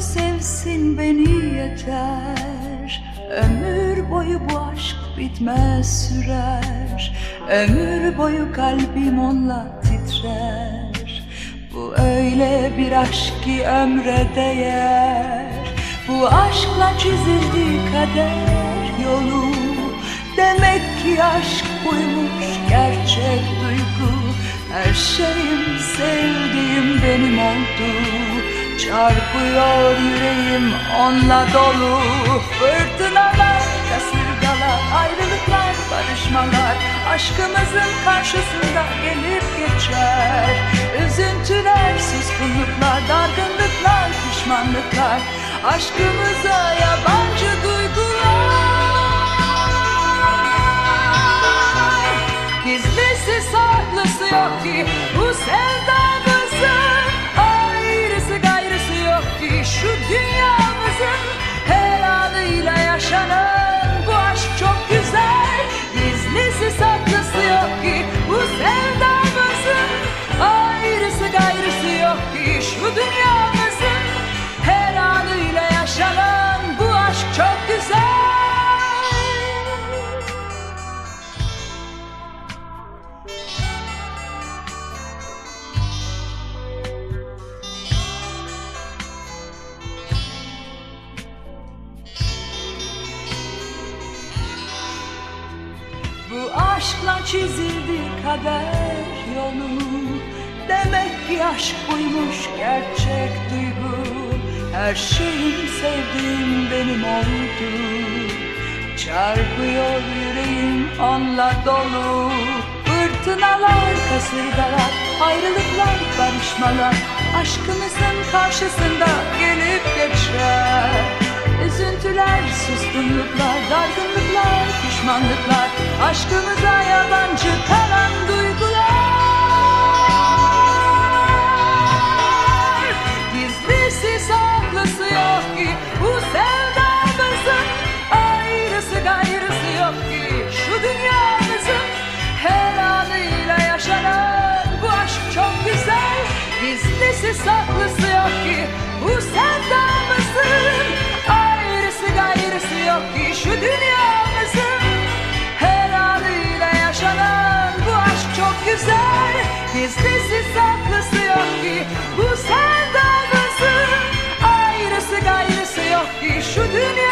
sevdin beni yeter. Ömür boyu bu aşk bitmez sürer. Ömür boyu kalbim onunla titrer. Bu öyle bir aşk ki ömre değer. Bu aşkla çizildi kader yolu. Demek ki aşk buymuş gerçek duygu. Her şeyim sevdiğim benim oldu Çarpıyor yüreğim onunla dolu. Fırtınalar, kasırgalar, ayrılıklar, barışmalar. Aşkımızın karşısında gelip geçer. Üzüntüler, suskunluklar, dargınlıklar, pişmanlıklar. Aşkımıza yabancı duygular. Gizlisi saklısı yok ki bu sevdamızın şu dünyamızın aşkla çizildi kader yolu Demek ki aşk buymuş gerçek duygu. Her şeyim sevdiğim benim oldu. Çarpıyor yüreğim onunla dolu. Fırtınalar, kasırgalar, ayrılıklar, barışmalar. Aşkımızın karşısında gelip geçer. Üzüntüler, suskunluklar, dargınlıklar, pişmanlıklar Aşkımıza yabancı kalan duygular. Gizlisi saklısı yok ki. Bu sevdamızın Ayrısı gayrısı yok ki. Şu dünyamızın Her anıyla yaşanan bu aşk çok güzel. Gizlisi saklısı yok ki. Bu sevdamızın güzel Gizlisi saklısı yok ki. Bu sevdamızın Ayrısı gayrısı yok ki. Şu dünyamızın